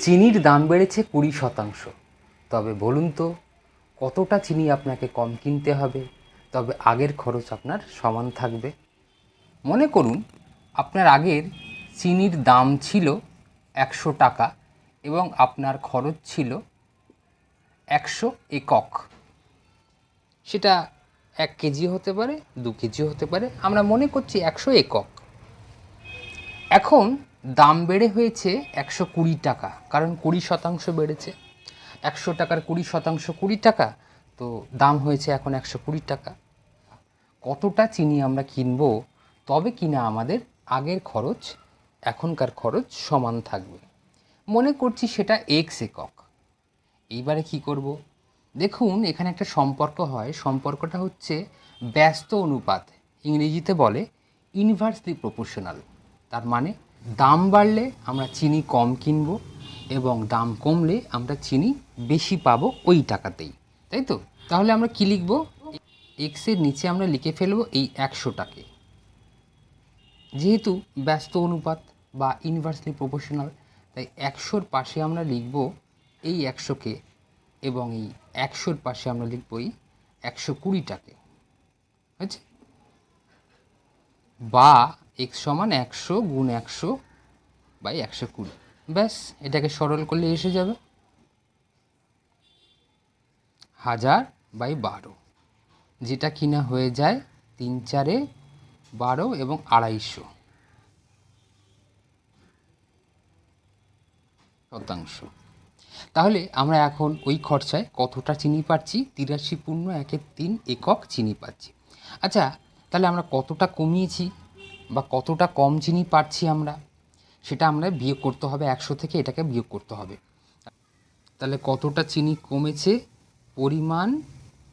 চিনির দাম বেড়েছে কুড়ি শতাংশ। তবে বলুন তো, কতটা চিনি আপনাকে কম কিনতে হবে? তবে আগের খরচ আপনার সমান থাকবে। মনে করুন, আপনার আগের চিনির দাম ছিল একশো টাকা এবং আপনার খরচ ছিল একশো একক। সেটা এক কেজি হতে পারে, দু কেজি হতে পারে, আমরা মনে করছি একশো একক। এখন দাম বেড়ে হয়েছে একশো কুড়ি টাকা, কারণ কুড়ি শতাংশ বেড়েছে। একশো টাকার কুড়ি শতাংশ কুড়ি টাকা, তো দাম হয়েছে এখন একশো কুড়ি টাকা। কতটা চিনি আমরা কিনবো, তবে কিনা আমাদের আগের খরচ, এখনকার খরচ সমান থাকবে। মনে করছি সেটা এক্স একক। এইবারে কি করব? দেখুন, এখানে একটা সম্পর্ক হয়। সম্পর্কটা হচ্ছে ব্যস্ত অনুপাত। ইংরেজিতে বলে ইনভার্সলি প্রপোর্শনাল তার মানে দাম বাড়লে আমরা চিনি কম কিনব এবং দাম কমলে আমরা চিনি বেশি পাবো ওই টাকাতেই, তাই তো? তাহলে আমরা কি লিখব? এক্সের নিচে আমরা লিখে ফেলব এই একশোটাকে যেহেতু ব্যস্ত অনুপাত বা ইনভার্সলি প্রপোর্শনাল তাই একশোর পাশে আমরা লিখব এই একশোকে এবং এই একশোর পাশে আমরা লিখব এই একশো কুড়িটাকে বা এক্স সমান একশো গুণ একশো বাই একশো কুড়ি। ব্যাস, এটাকে সরল করলে এসে যাবে। হাজার বাই বারো, যেটা কিনা হয়ে যায় তিন চারে বারো এবং আড়াইশো। শতাংশ। তাহলে আমরা এখন ওই খরচায় কতটা চিনি পাচ্ছি? তিরাশি পূর্ণ একের তিন একক চিনি পাচ্ছি। আচ্ছা তাহলে আমরা কতটা কমিয়েছি? বা কতটা কম চিনি পাচ্ছি আমরা, সেটা আমরা বিয়োগ করতে হবে, একশো থেকে এটাকে বিয়োগ করতে হবে। তাহলে কতটা চিনি কমেছে? পরিমাণ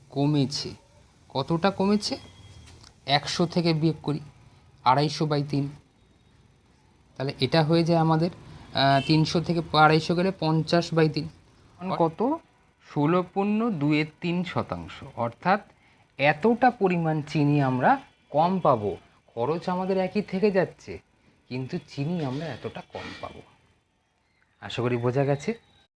কমেছে। কতটা কমেছে? একশো থেকে বিয়োগ করি, আড়াইশো বাই তিন। তাহলে এটা হয়ে যায় আমাদের তিনশো থেকে আড়াইশো গেলে পঞ্চাশ বাই তিন। কত? ষোলো পূর্ণ দুয়ের তিন শতাংশ। অর্থাৎ এতটা পরিমাণ চিনি আমরা কম পাবো। খরচ আমাদের একই থেকে যাচ্ছে, কিন্তু চিনি আমরা এতটা কম পাবো। আশা করি বোঝা গেছে?